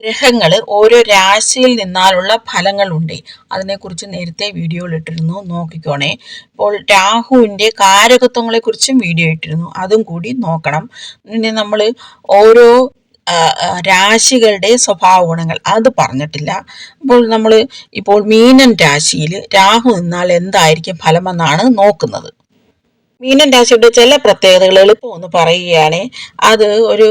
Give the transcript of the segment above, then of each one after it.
ഗ്രഹങ്ങൾ ഓരോ രാശിയിൽ നിന്നാലുള്ള ഫലങ്ങളുണ്ട്. അതിനെക്കുറിച്ച് നേരത്തെ വീഡിയോയിൽ ഇട്ടിരുന്നു. നോക്കിക്കോണേ. ഇപ്പോൾ രാഹുവിന്റെ കാരകത്വങ്ങളെക്കുറിച്ചും വീഡിയോ ഇട്ടിരുന്നു. അതും കൂടി നോക്കണം. പിന്നെ നമ്മൾ ഓരോ രാശികളുടെ സ്വഭാവ ഗുണങ്ങൾ അത് പറഞ്ഞിട്ടില്ല. അപ്പോൾ നമ്മൾ ഇപ്പോൾ മീനൻ രാശിയിൽ രാഹു നിന്നാൽ എന്തായിരിക്കും ഫലമെന്നാണ് നോക്കുന്നത്. മീനൻ രാശിയുടെ ചില പ്രത്യേകതകൾ എളുപ്പം ഒന്ന് പറയുകയാണ്. അത് ഒരു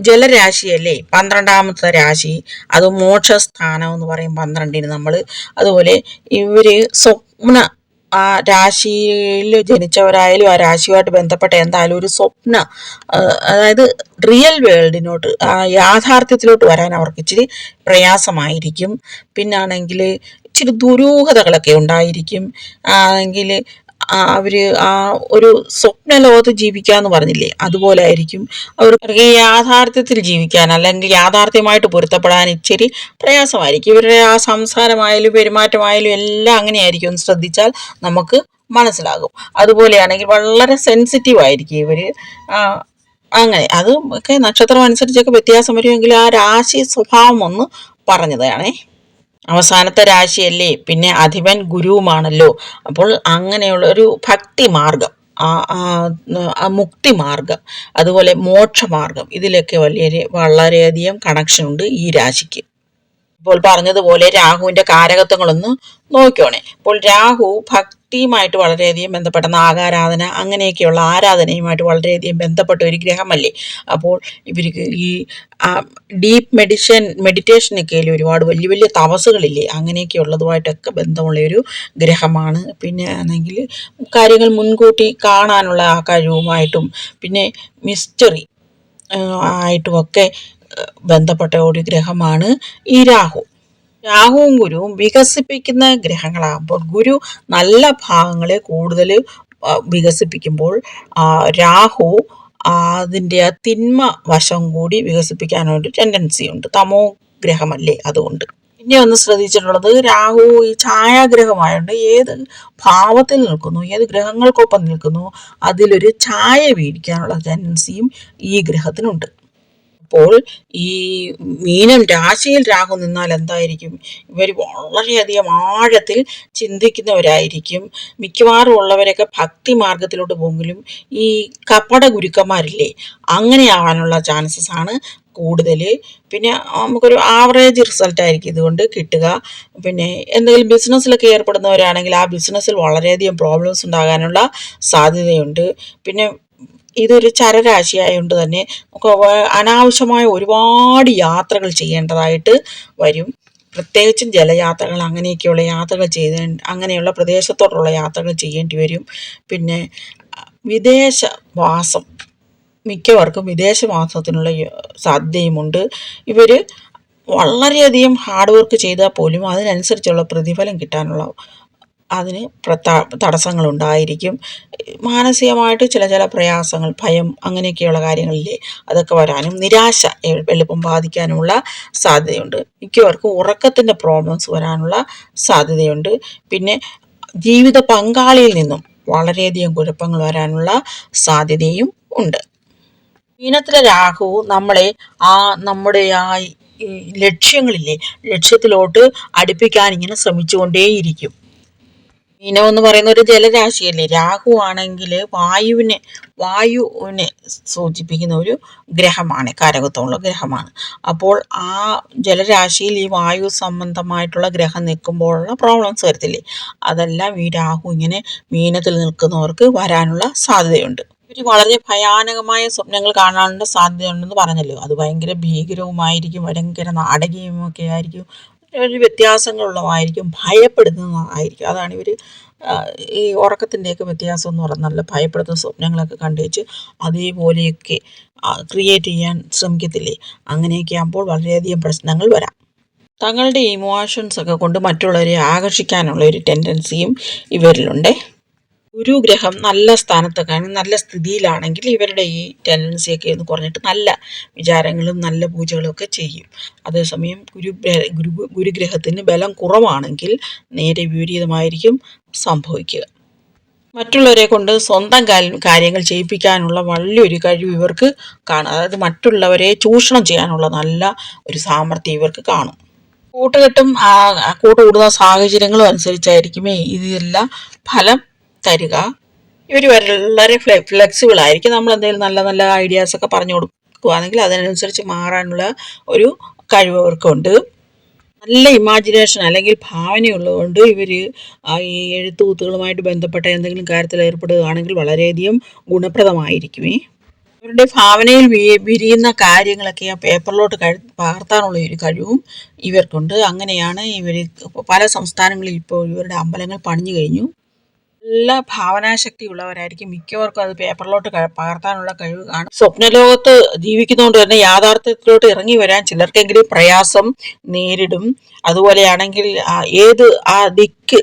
ജലരാശിയല്ലേ? പന്ത്രണ്ടാമത്തെ രാശി. അത് മോക്ഷസ്ഥാനം എന്ന് പറയും പന്ത്രണ്ടിന് നമ്മൾ. അതുപോലെ ഇവർ സ്വപ്ന ആ രാശിയിൽ ജനിച്ചവരായാലും ആ രാശിയുമായിട്ട് ബന്ധപ്പെട്ട എന്തായാലും ഒരു സ്വപ്ന അതായത് റിയൽ വേൾഡിനോട്ട് ആ യാഥാർത്ഥ്യത്തിലോട്ട് വരാൻ അവർക്ക് ഇച്ചിരി പ്രയാസമായിരിക്കും. പിന്നാണെങ്കിൽ ഇച്ചിരി ദുരൂഹതകളൊക്കെ ഉണ്ടായിരിക്കും. ആണെങ്കിൽ അവർ ആ ഒരു സ്വപ്ന ലോകത്ത് ജീവിക്കാന്ന് പറഞ്ഞില്ലേ? അതുപോലെ ആയിരിക്കും അവർക്ക് യാഥാർത്ഥ്യത്തിൽ ജീവിക്കാൻ അല്ലെങ്കിൽ യാഥാർത്ഥ്യമായിട്ട് പൊരുത്തപ്പെടാൻ ഇച്ചിരി പ്രയാസമായിരിക്കും. ഇവരുടെ ആ സംസാരമായാലും പെരുമാറ്റമായാലും എല്ലാം അങ്ങനെയായിരിക്കും. ഒന്ന് ശ്രദ്ധിച്ചാൽ നമുക്ക് മനസ്സിലാകും. അതുപോലെയാണെങ്കിൽ വളരെ സെൻസിറ്റീവ് ആയിരിക്കും ഇവർ. അങ്ങനെ. അത് ഒക്കെ നക്ഷത്രം അനുസരിച്ചൊക്കെ വ്യത്യാസം വരുമെങ്കിൽ ആ രാശി സ്വഭാവം ഒന്ന് പറഞ്ഞതാണേ. അവസാനത്തെ രാശിയല്ലേ? പിന്നെ അധിപൻ ഗുരുവുമാണല്ലോ. അപ്പോൾ അങ്ങനെയുള്ള ഒരു ഭക്തി മാർഗം മുക്തി മാർഗം അതുപോലെ മോക്ഷമാർഗം ഇതിലൊക്കെ വലിയ വളരെയധികം കണക്ഷൻ ഉണ്ട് ഈ രാശിക്ക്. ഇപ്പോൾ പറഞ്ഞതുപോലെ രാഹുവിന്റെ കാരകത്വങ്ങളൊന്ന് നോക്കിയോണേ. ഇപ്പോൾ രാഹു ഭക്തിയുമായിട്ട് വളരെയധികം ബന്ധപ്പെട്ട നാഗാരാധന അങ്ങനെയൊക്കെയുള്ള ആരാധനയുമായിട്ട് വളരെയധികം ബന്ധപ്പെട്ട ഒരു ഗ്രഹമല്ലേ. അപ്പോൾ ഇവർക്ക് ഈ ഡീപ്പ് മെഡിഷൻ മെഡിറ്റേഷനൊക്കെ ഒരുപാട് വലിയ വലിയ തപസ്സുകളില്ലേ അങ്ങനെയൊക്കെ ഉള്ളതുമായിട്ടൊക്കെ ബന്ധമുള്ള ഒരു ഗ്രഹമാണ്. പിന്നെ ആണെങ്കിൽ കാര്യങ്ങൾ മുൻകൂട്ടി കാണാനുള്ള ആ കഴിവുമായിട്ടും പിന്നെ മിസ്റ്ററി ആയിട്ടുമൊക്കെ ബന്ധപ്പെട്ട ഒരു ഗ്രഹമാണ് ഈ രാഹു. രാഹുവും ഗുരുവും വികസിപ്പിക്കുന്ന ഗ്രഹങ്ങളാകുമ്പോൾ ഗുരു നല്ല ഭാഗങ്ങളെ കൂടുതൽ വികസിപ്പിക്കുമ്പോൾ രാഹു അതിന്റെ ആ തിന്മ വശം കൂടി വികസിപ്പിക്കാനൊരു ടെൻഡൻസി ഉണ്ട്. തമോ ഗ്രഹമല്ലേ അതുകൊണ്ട്. പിന്നെ ഒന്ന് ശ്രദ്ധിച്ചിട്ടുള്ളത് രാഹു ഈ ഛായാഗ്രഹമായതുകൊണ്ട് ഏത് ഭാവത്തിൽ നിൽക്കുന്നു ഏത് ഗ്രഹങ്ങൾക്കൊപ്പം നിൽക്കുന്നു അതിലൊരു ഛായ വീഴിക്കാനുള്ള ടെൻഡൻസിയും ഈ ഗ്രഹത്തിനുണ്ട്. അപ്പോൾ ഈ മീനം രാശിയിൽ രാഹു നിന്നാൽ എന്തായിരിക്കും? ഇവർ വളരെയധികം ആഴത്തിൽ ചിന്തിക്കുന്നവരായിരിക്കും. മിക്കവാറും ഉള്ളവരൊക്കെ ഭക്തി മാർഗത്തിലോട്ട് പോകുമെങ്കിലും ഈ കപട ഗുരുക്കന്മാരില്ലേ അങ്ങനെ ആവാനുള്ള ചാൻസസ് ആണ് കൂടുതൽ. പിന്നെ നമുക്കൊരു ആവറേജ് റിസൾട്ട് ആയിരിക്കും ഇതുകൊണ്ട് കിട്ടുക. പിന്നെ എന്തെങ്കിലും ബിസിനസ്സിലൊക്കെ ഏർപ്പെടുന്നവരാണെങ്കിൽ ആ ബിസിനസ്സിൽ വളരെയധികം പ്രോബ്ലംസ് ഉണ്ടാകാനുള്ള സാധ്യതയുണ്ട്. പിന്നെ ഇതൊരു ചരരാശിയായതുകൊണ്ട് തന്നെ നമുക്ക് അനാവശ്യമായ ഒരുപാട് യാത്രകൾ ചെയ്യേണ്ടതായിട്ട് വരും. പ്രത്യേകിച്ചും ജലയാത്രകൾ അങ്ങനെയൊക്കെയുള്ള യാത്രകൾ ചെയ്ത അങ്ങനെയുള്ള പ്രദേശത്തോടുള്ള യാത്രകൾ ചെയ്യേണ്ടി വരും. പിന്നെ വിദേശ വിദേശവാസം മിക്കവർക്കും വിദേശവാസത്തിനുള്ള സാധ്യതയുമുണ്ട്. ഇവർ വളരെയധികം ഹാർഡ് വർക്ക് ചെയ്താൽ പോലും അതിനനുസരിച്ചുള്ള പ്രതിഫലം കിട്ടാനുള്ള അതിന് തടസ്സങ്ങളുണ്ടായിരിക്കും. മാനസികമായിട്ട് ചില ചില പ്രയാസങ്ങൾ ഭയം അങ്ങനെയൊക്കെയുള്ള കാര്യങ്ങളില്ലേ അതൊക്കെ വരാനും നിരാശ എളുപ്പം ബാധിക്കാനുമുള്ള സാധ്യതയുണ്ട്. മിക്കവർക്കും ഉറക്കത്തിന്റെ പ്രോബ്ലംസ് വരാനുള്ള സാധ്യതയുണ്ട്. പിന്നെ ജീവിത പങ്കാളിയിൽ നിന്നും വളരെയധികം കുഴപ്പങ്ങൾ വരാനുള്ള സാധ്യതയും ഉണ്ട്. മീനത്തിലെ രാഹു നമ്മളെ ആ നമ്മുടെ ആ ലക്ഷ്യങ്ങളില്ലേ ലക്ഷ്യത്തിലോട്ട് അടുപ്പിക്കാൻ ഇങ്ങനെ ശ്രമിച്ചുകൊണ്ടേയിരിക്കും. മീനം എന്ന് പറയുന്ന ഒരു ജലരാശിയല്ലേ? രാഹു ആണെങ്കിൽ വായുവിനെ വായുവിനെ സൂചിപ്പിക്കുന്ന ഒരു ഗ്രഹമാണ് കാരകത്വമുള്ള ഗ്രഹമാണ്. അപ്പോൾ ആ ജലരാശിയിൽ ഈ വായു സംബന്ധമായിട്ടുള്ള ഗ്രഹം നിൽക്കുമ്പോഴുള്ള പ്രോബ്ലംസ് വരത്തില്ലേ? അതെല്ലാം ഈ രാഹു ഇങ്ങനെ മീനത്തിൽ നിൽക്കുന്നവർക്ക് വരാനുള്ള സാധ്യതയുണ്ട്. ഇവർ വളരെ ഭയാനകമായ സ്വപ്നങ്ങൾ കാണാനുള്ള സാധ്യതയുണ്ടെന്ന് പറഞ്ഞല്ലോ. അത് ഭയങ്കര ഭീകരവുമായിരിക്കും ഭയങ്കര നാടകീയമൊക്കെ ആയിരിക്കും. ഒരു വ്യത്യാസങ്ങളുള്ളതായിരിക്കും ഭയപ്പെടുന്നതായിരിക്കും അതാണ് ഇവർ ഈ ഉറക്കത്തിന്റെയൊക്കെ വ്യത്യാസം എന്ന് പറഞ്ഞാൽ നല്ല ഭയപ്പെടുത്തുന്ന സ്വപ്നങ്ങളൊക്കെ കണ്ടുവച്ച് അതേപോലെയൊക്കെ ക്രിയേറ്റ് ചെയ്യാൻ ശ്രമിക്കത്തില്ലേ? അങ്ങനെയൊക്കെ ആകുമ്പോൾ വളരെയധികം പ്രശ്നങ്ങൾ വരാം. തങ്ങളുടെ ഇമോഷൻസ് ഒക്കെ കൊണ്ട് മറ്റുള്ളവരെ ആകർഷിക്കാനുള്ള ഒരു ടെൻഡൻസിയും ഇവരിലുണ്ട്. ഗുരുഗ്രഹം നല്ല സ്ഥാനത്തൊക്കെ നല്ല സ്ഥിതിയിലാണെങ്കിൽ ഇവരുടെ ഈ ടെൻഡൻസിയൊക്കെ ഒന്ന് കുറഞ്ഞിട്ട് നല്ല വിചാരങ്ങളും നല്ല പൂജകളും ഒക്കെ ചെയ്യും. അതേസമയം ഗുരു ഗുരു ഗുരുഗ്രഹത്തിന് ബലം കുറവാണെങ്കിൽ നേരെ വിപരീതമായിരിക്കും സംഭവിക്കുക. മറ്റുള്ളവരെ കൊണ്ട് സ്വന്തം കാര്യങ്ങൾ ചെയ്യിപ്പിക്കാനുള്ള വലിയൊരു കഴിവ് ഇവർക്ക് കാണും. അതായത് മറ്റുള്ളവരെ ചൂഷണം ചെയ്യാനുള്ള നല്ല ഒരു സാമർഥ്യം ഇവർക്ക് കാണും. കൂട്ടുകെട്ടും കൂട്ടുകൂടുന്ന സാഹചര്യങ്ങളും അനുസരിച്ചായിരിക്കുമേ ഇതെല്ലാം ഫലം തരിക. ഇവർ വളരെ ഫ്ലെക്സിബിൾ ആയിരിക്കും. നമ്മൾ എന്തെങ്കിലും നല്ല നല്ല ഐഡിയാസ് ഒക്കെ പറഞ്ഞു കൊടുക്കുകയാണെങ്കിൽ അതിനനുസരിച്ച് മാറാനുള്ള ഒരു കഴിവ് അവർക്കുണ്ട്. നല്ല ഇമാജിനേഷൻ അല്ലെങ്കിൽ ഭാവനയുള്ളതുകൊണ്ട് ഇവർ ഈ എഴുത്തുകൂത്തുകളുമായിട്ട് ബന്ധപ്പെട്ട എന്തെങ്കിലും കാര്യത്തിൽ ഏർപ്പെടുകയാണെങ്കിൽ വളരെയധികം ഗുണപ്രദമായിരിക്കുമേ ഇവരുടെ ഭാവനയിൽ വിരിയുന്ന കാര്യങ്ങളൊക്കെ ആ പേപ്പറിലോട്ട് കഴി പകർത്താനുള്ള ഒരു കഴിവും ഇവർക്കുണ്ട്. അങ്ങനെയാണ് ഇവർ പല സംസ്ഥാനങ്ങളിൽ ഇപ്പോൾ ഇവരുടെ അമ്പലങ്ങൾ പണിഞ്ഞു കഴിഞ്ഞു. നല്ല ഭാവനാശക്തി ഉള്ളവരായിരിക്കും മിക്കവർക്കും അത് പേപ്പറിലോട്ട് പകർത്താനുള്ള കഴിവ് കാണും. സ്വപ്നലോകത്ത് ജീവിക്കുന്നതുകൊണ്ട് തന്നെ യാഥാർത്ഥ്യത്തിലോട്ട് ഇറങ്ങി വരാൻ ചിലർക്കെങ്കിലും പ്രയാസം നേരിടും. അതുപോലെയാണെങ്കിൽ ഏത് ആ ദിക്ക്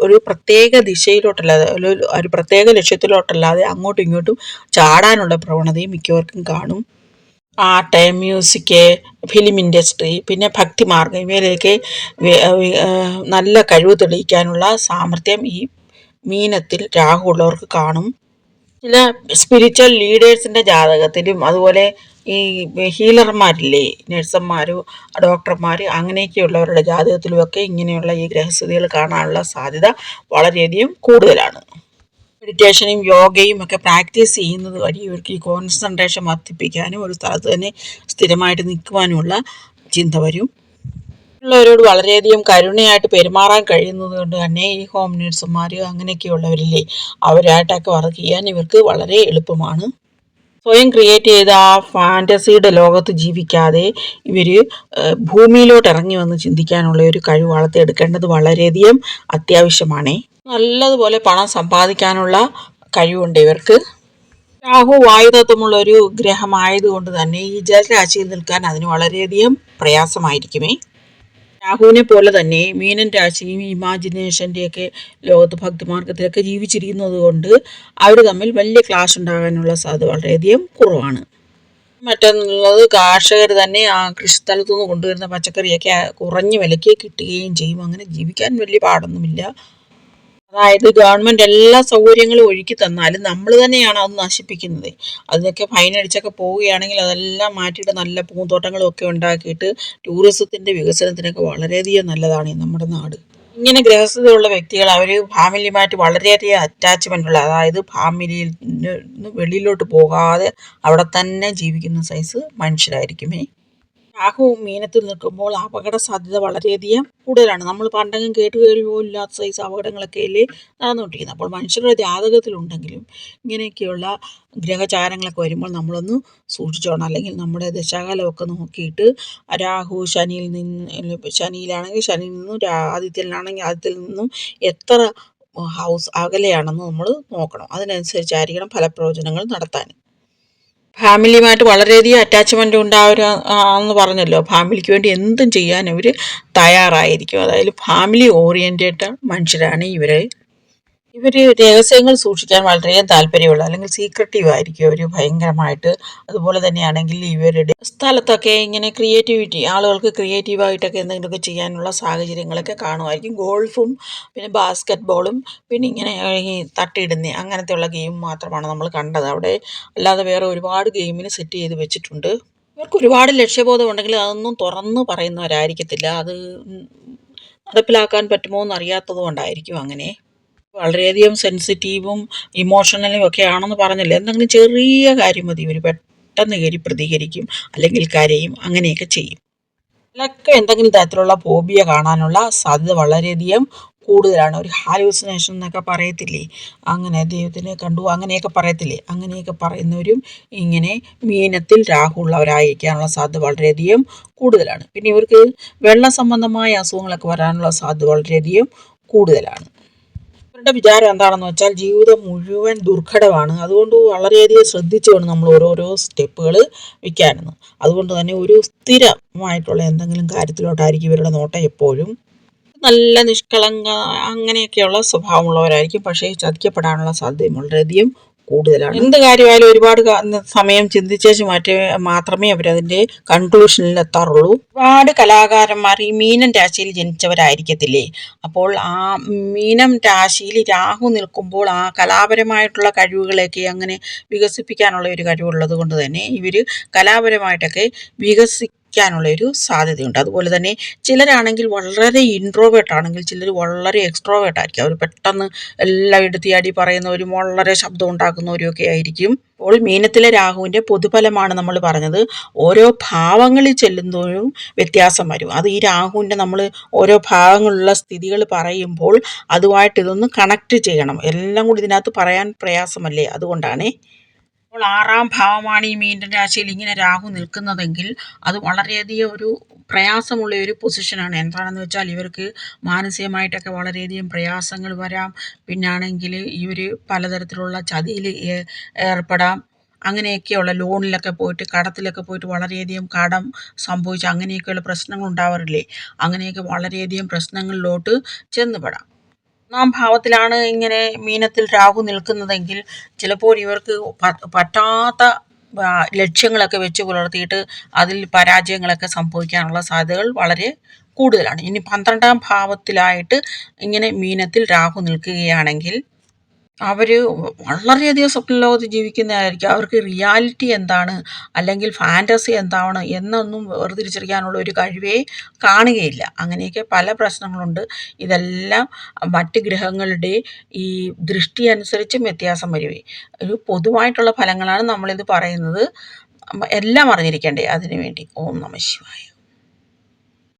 ഒരു പ്രത്യേക ദിശയിലോട്ടല്ലാതെ ഒരു- പ്രത്യേക ലക്ഷ്യത്തിലോട്ടല്ലാതെ അങ്ങോട്ടും ഇങ്ങോട്ടും ചാടാനുള്ള പ്രവണതയും മിക്കവർക്കും കാണും. ആർട്ട് മ്യൂസിക് ഫിലിം ഇൻഡസ്ട്രി പിന്നെ ഭക്തിമാർഗം ഇവയിലേക്ക് നല്ല കഴിവ് തെളിയിക്കാനുള്ള സാമർഥ്യം ഈ മീനത്തിൽ രാഹു ഉള്ളവർക്ക് കാണും. ചില സ്പിരിച്വൽ ലീഡേഴ്സിന്റെ ജാതകത്തിലും അതുപോലെ ഈ ഹീലർമാരില്ലേ നഴ്സന്മാർ ഡോക്ടർമാർ അങ്ങനെയൊക്കെയുള്ളവരുടെ ജാതകത്തിലുമൊക്കെ ഇങ്ങനെയുള്ള ഈ ഗ്രഹസ്ഥിതികൾ കാണാനുള്ള സാധ്യത വളരെയധികം കൂടുതലാണ്. മെഡിറ്റേഷനും യോഗയും ഒക്കെ പ്രാക്ടീസ് ചെയ്യുന്നത് വഴി ഇവർക്ക് ഈ കോൺസെൻട്രേഷൻ വർദ്ധിപ്പിക്കാനും ഒരു സ്ഥലത്ത് തന്നെ സ്ഥിരമായിട്ട് നിൽക്കുവാനുമുള്ള ചിന്ത വരും. ഉള്ളവരോട് വളരെയധികം കരുണയായിട്ട് പെരുമാറാൻ കഴിയുന്നത് കൊണ്ട് തന്നെ ഈ ഹോം നേഴ്സുമാരും അങ്ങനെയൊക്കെയുള്ളവരില്ലേ അവരായിട്ടൊക്കെ വർക്ക് ചെയ്യാൻ ഇവർക്ക് വളരെ എളുപ്പമാണ്. സ്വയം ക്രിയേറ്റ് ചെയ്ത ആ ഫാന്റസിയുടെ ലോകത്ത് ജീവിക്കാതെ ഇവർ ഭൂമിയിലോട്ട് ഇറങ്ങി വന്ന് ചിന്തിക്കാനുള്ള ഒരു കഴിവ് വളർത്തിയെടുക്കേണ്ടത് വളരെയധികം അത്യാവശ്യമാണ്. നല്ലതുപോലെ പണം സമ്പാദിക്കാനുള്ള കഴിവുണ്ട് ഇവർക്ക്. രാഹു വായുതത്വമുള്ള ഒരു ഗ്രഹമായതുകൊണ്ട് തന്നെ ഈ ജലരാശിയിൽ നിൽക്കാൻ അതിന് വളരെയധികം പ്രയാസമായിരിക്കുമേ. രാഹുവിനെ പോലെ തന്നെ മീനൻ രാശിയും ഇമാജിനേഷന്റെയൊക്കെ ലോകത്ത് ഭക്തിമാർഗത്തിലൊക്കെ ജീവിച്ചിരിക്കുന്നത് കൊണ്ട് അവർ തമ്മിൽ വലിയ ക്ലാഷ് ഉണ്ടാകാനുള്ള സാധ്യത വളരെയധികം കുറവാണ്. മറ്റൊന്നുള്ളത് കർഷകർ തന്നെ ആ കൃഷിസ്ഥലത്തു നിന്ന് കൊണ്ടുവരുന്ന പച്ചക്കറിയൊക്കെ കുറഞ്ഞ വിലയ്ക്ക് കിട്ടുകയും ചെയ്യും. അങ്ങനെ ജീവിക്കാൻ വലിയ പാടൊന്നുമില്ല. അതായത് ഗവൺമെന്റ് എല്ലാ സൗകര്യങ്ങളും ഒഴുക്കി തന്നാലും നമ്മൾ തന്നെയാണ് അത് നശിപ്പിക്കുന്നത്. അതിനൊക്കെ ഫൈൻ അടിച്ചൊക്കെ പോവുകയാണെങ്കിൽ അതെല്ലാം മാറ്റിയിട്ട് നല്ല പൂന്തോട്ടങ്ങളും ഒക്കെ ഉണ്ടാക്കിയിട്ട് ടൂറിസത്തിന്റെ വികസനത്തിനൊക്കെ വളരെയധികം നല്ലതാണ് നമ്മുടെ നാട്. ഇങ്ങനെ ഗ്രഹസ്ഥതയുള്ള വ്യക്തികൾ അവർ ഫാമിലിയുമായിട്ട് വളരെയധികം അറ്റാച്ച്മെന്റ് ഉള്ള അതായത് ഫാമിലിയിൽ നിന്ന് വെളിയിലോട്ട് പോകാതെ അവിടെ തന്നെ ജീവിക്കുന്ന സൈസ് മനുഷ്യരായിരിക്കുമേ. രാഹു മീനത്തിൽ നിൽക്കുമ്പോൾ അപകട സാധ്യത വളരെയധികം കൂടുതലാണ്. നമ്മൾ പണ്ടെങ്കിലും കേട്ട് കേൾവി പോലും ഇല്ലാത്ത സൈസ് അപകടങ്ങളൊക്കെ അല്ലേ നടന്നുകൊണ്ടിരിക്കുന്നത്. അപ്പോൾ മനുഷ്യരുടെ ജാതകത്തിലുണ്ടെങ്കിലും ഇങ്ങനെയൊക്കെയുള്ള ഗ്രഹചാരങ്ങളൊക്കെ വരുമ്പോൾ നമ്മളൊന്ന് സൂക്ഷിച്ചോണം. അല്ലെങ്കിൽ നമ്മുടെ ദശാകാലമൊക്കെ നോക്കിയിട്ട് രാഹു ശനിയിൽ നിന്ന് ശനിയിലാണെങ്കിൽ ശനിയിൽ നിന്നും ആദിത്യനാണെങ്കിൽ ആദിത്യത്തിൽ നിന്നും എത്ര ഹൗസ് അകലെയാണെന്ന് നമ്മൾ നോക്കണം. അതിനനുസരിച്ചായിരിക്കണം ഫലപ്രവചനങ്ങൾ നടത്താൻ. ഫാമിലിയുമായിട്ട് വളരെയധികം അറ്റാച്ച്മെന്റ് ഉണ്ടാവുക എന്ന് പറഞ്ഞല്ലോ. ഫാമിലിക്ക് വേണ്ടി എന്തും ചെയ്യാൻ ഇവർ തയ്യാറായിരിക്കും. അതായത് ഫാമിലി ഓറിയന്റഡ് മനുഷ്യരാണ് ഇവർ ഇവർ രഹസ്യങ്ങൾ സൂക്ഷിക്കാൻ വളരെയധികം താല്പര്യമുള്ള അല്ലെങ്കിൽ സീക്രട്ടീവ് ആയിരിക്കും അവർ ഭയങ്കരമായിട്ട്. അതുപോലെ തന്നെയാണെങ്കിൽ ഇവരുടെ സ്ഥലത്തൊക്കെ ഇങ്ങനെ ക്രിയേറ്റിവിറ്റി ആളുകൾക്ക് ക്രിയേറ്റീവായിട്ടൊക്കെ എന്തെങ്കിലുമൊക്കെ ചെയ്യാനുള്ള സാഹചര്യങ്ങളൊക്കെ കാണുമായിരിക്കും. ഗോൾഫും പിന്നെ ബാസ്ക്കറ്റ് ബോളും പിന്നെ ഇങ്ങനെ ഈ തട്ടിയിടുന്ന അങ്ങനത്തെയുള്ള ഗെയിം മാത്രമാണ് നമ്മൾ കണ്ടത്. അവിടെ അല്ലാതെ വേറെ ഒരുപാട് ഗെയിമിന് സെറ്റ് ചെയ്ത് വെച്ചിട്ടുണ്ട്. ഇവർക്ക് ഒരുപാട് ലക്ഷ്യബോധം ഉണ്ടെങ്കിൽ അതൊന്നും തുറന്ന് പറയുന്നവരായിരിക്കത്തില്ല. അത് നടപ്പിലാക്കാൻ പറ്റുമോ എന്നറിയാത്തത് കൊണ്ടായിരിക്കും അങ്ങനെ. വളരെയധികം സെൻസിറ്റീവും ഇമോഷണലും ഒക്കെ ആണെന്ന് പറഞ്ഞില്ലേ? എന്തെങ്കിലും ചെറിയ കാര്യം മതി. ഇവർ പെട്ടെന്ന് കയറി പ്രതികരിക്കും അല്ലെങ്കിൽ കരയും അങ്ങനെയൊക്കെ ചെയ്യും. ഇതിലൊക്കെ എന്തെങ്കിലും തരത്തിലുള്ള ഫോബിയ കാണാനുള്ള സാധ്യത വളരെയധികം കൂടുതലാണ്. ഒരു ഹാലൂസിനേഷൻ എന്നൊക്കെ പറയത്തില്ലേ? അങ്ങനെ ദൈവത്തിനെ കണ്ടു അങ്ങനെയൊക്കെ പറയത്തില്ലേ? അങ്ങനെയൊക്കെ പറയുന്നവരും ഇങ്ങനെ മീനത്തിൽ രാഹു രാഹുള്ളവരായിരിക്കാനുള്ള സാധ്യത വളരെയധികം കൂടുതലാണ്. പിന്നെ ഇവർക്ക് വെള്ള സംബന്ധമായ അസുഖങ്ങളൊക്കെ വരാനുള്ള സാധ്യത വളരെയധികം കൂടുതലാണ്. ഇവരുടെ വിചാരം എന്താണെന്ന് വെച്ചാൽ ജീവിതം മുഴുവൻ ദുർഘടമാണ്. അതുകൊണ്ട് വളരെയധികം ശ്രദ്ധിച്ചു വേണം നമ്മൾ ഓരോരോ സ്റ്റെപ്പുകൾ വയ്ക്കാനെന്ന്. അതുകൊണ്ട് തന്നെ ഒരു സ്ഥിരമായിട്ടുള്ള എന്തെങ്കിലും കാര്യത്തിലോട്ടായിരിക്കും ഇവരുടെ നോട്ടം എപ്പോഴും. നല്ല നിഷ്കളങ്ക അങ്ങനെയൊക്കെയുള്ള സ്വഭാവമുള്ളവരായിരിക്കും. പക്ഷേ ചതിക്കപ്പെടാനുള്ള സാധ്യത വളരെയധികം കൂടുതലാണ്. എന്ത് കാര്യമായാലും ഒരുപാട് സമയം ചിന്തിച്ചേച്ച് മാറ്റി മാത്രമേ അവരതിന്റെ കൺക്ലൂഷനിൽ എത്താറുള്ളൂ. ഒരുപാട് കലാകാരന്മാർ ഈ മീനം രാശിയിൽ ജനിച്ചവരായിരിക്കത്തില്ലേ? അപ്പോൾ ആ മീനം രാശിയിൽ രാഹു നിൽക്കുമ്പോൾ ആ കലാപരമായിട്ടുള്ള കഴിവുകളൊക്കെ അങ്ങനെ വികസിപ്പിക്കാനുള്ള ഒരു കഴിവുള്ളത് കൊണ്ട് തന്നെ ഇവർ കലാപരമായിട്ടൊക്കെ വികസിക്കാനുള്ള ഒരു സാധ്യതയുണ്ട്. അതുപോലെ തന്നെ ചിലരാണെങ്കിൽ വളരെ ഇൻട്രോവേർട്ട് ആണെങ്കിൽ ചിലർ വളരെ എക്സ്ട്രോവേർട്ട് ആയിരിക്കും. അവർ പെട്ടെന്ന് എല്ലാം എടുത്തിയാടി പറയുന്നവരും വളരെ ശബ്ദം ഉണ്ടാക്കുന്നവരും ഒക്കെ ആയിരിക്കും. അപ്പോൾ മീനത്തിലെ രാഹുവിന്റെ പൊതുഫലമാണ് നമ്മൾ പറഞ്ഞത്. ഓരോ ഭാവങ്ങളിൽ ചെല്ലുന്നതും വ്യത്യാസം വരും. അത് ഈ രാഹുവിന്റെ നമ്മൾ ഓരോ ഭാവങ്ങളിലുള്ള സ്ഥിതികൾ പറയുമ്പോൾ അതുമായിട്ട് ഇതൊന്ന് കണക്ട് ചെയ്യണം. എല്ലാം കൂടി ഇതിനകത്ത് പറയാൻ പ്രയാസമല്ലേ? അതുകൊണ്ടാണേ. അപ്പോൾ ആറാം ഭാവമാണ് ഈ മീനൻ രാശിയിൽ ഇങ്ങനെ രാഹു നിൽക്കുന്നതെങ്കിൽ അത് വളരെയധികം ഒരു പ്രയാസമുള്ള ഒരു പൊസിഷനാണ്. എന്താണെന്ന് വെച്ചാൽ ഇവർക്ക് മാനസികമായിട്ടൊക്കെ വളരെയധികം പ്രയാസങ്ങൾ വരാം. പിന്നാണെങ്കിൽ ഇവർ പലതരത്തിലുള്ള ചതിയിൽ ഏർപ്പെടാം. അങ്ങനെയൊക്കെയുള്ള ലോണിലൊക്കെ പോയിട്ട് കടത്തിലൊക്കെ പോയിട്ട് വളരെയധികം കടം സംഭവിച്ച് അങ്ങനെയൊക്കെയുള്ള പ്രശ്നങ്ങൾ ഉണ്ടാവാറില്ലേ? അങ്ങനെയൊക്കെ വളരെയധികം പ്രശ്നങ്ങളിലോട്ട് ചെന്നുപെടാം. ഒന്നാം ഭാവത്തിലാണ് ഇങ്ങനെ മീനത്തിൽ രാഹു നിൽക്കുന്നതെങ്കിൽ ചിലപ്പോൾ ഇവർക്ക് പറ്റാത്ത ലക്ഷ്യങ്ങളൊക്കെ വെച്ച് പുലർത്തിയിട്ട് അതിൽ പരാജയങ്ങളൊക്കെ സംഭവിക്കാനുള്ള സാധ്യതകൾ വളരെ കൂടുതലാണ്. ഇനി പന്ത്രണ്ടാം ഭാവത്തിലായിട്ട് ഇങ്ങനെ മീനത്തിൽ രാഹു നിൽക്കുകയാണെങ്കിൽ അവർ വളരെയധികം സ്വപ്ന ലോകത്ത് ജീവിക്കുന്നതായിരിക്കും. അവർക്ക് റിയാലിറ്റി എന്താണ്? അല്ലെങ്കിൽ ഫാന്റസി എന്താണ്? എന്നൊന്നും വേർതിരിച്ചറിയാനുള്ള ഒരു കഴിവേ കാണുകയില്ല. അങ്ങനെയൊക്കെ പല പ്രശ്നങ്ങളുണ്ട്. ഇതെല്ലാം മറ്റ് ഗ്രഹങ്ങളുടെ ഈ ദൃഷ്ടി അനുസരിച്ചും വ്യത്യാസം വരുവേ ഒരു പൊതുവായിട്ടുള്ള ഫലങ്ങളാണ് നമ്മളിത് പറയുന്നത്. എല്ലാം അറിഞ്ഞിരിക്കേണ്ടേ. അതിനു വേണ്ടി. ഓം നമ ശിവായ.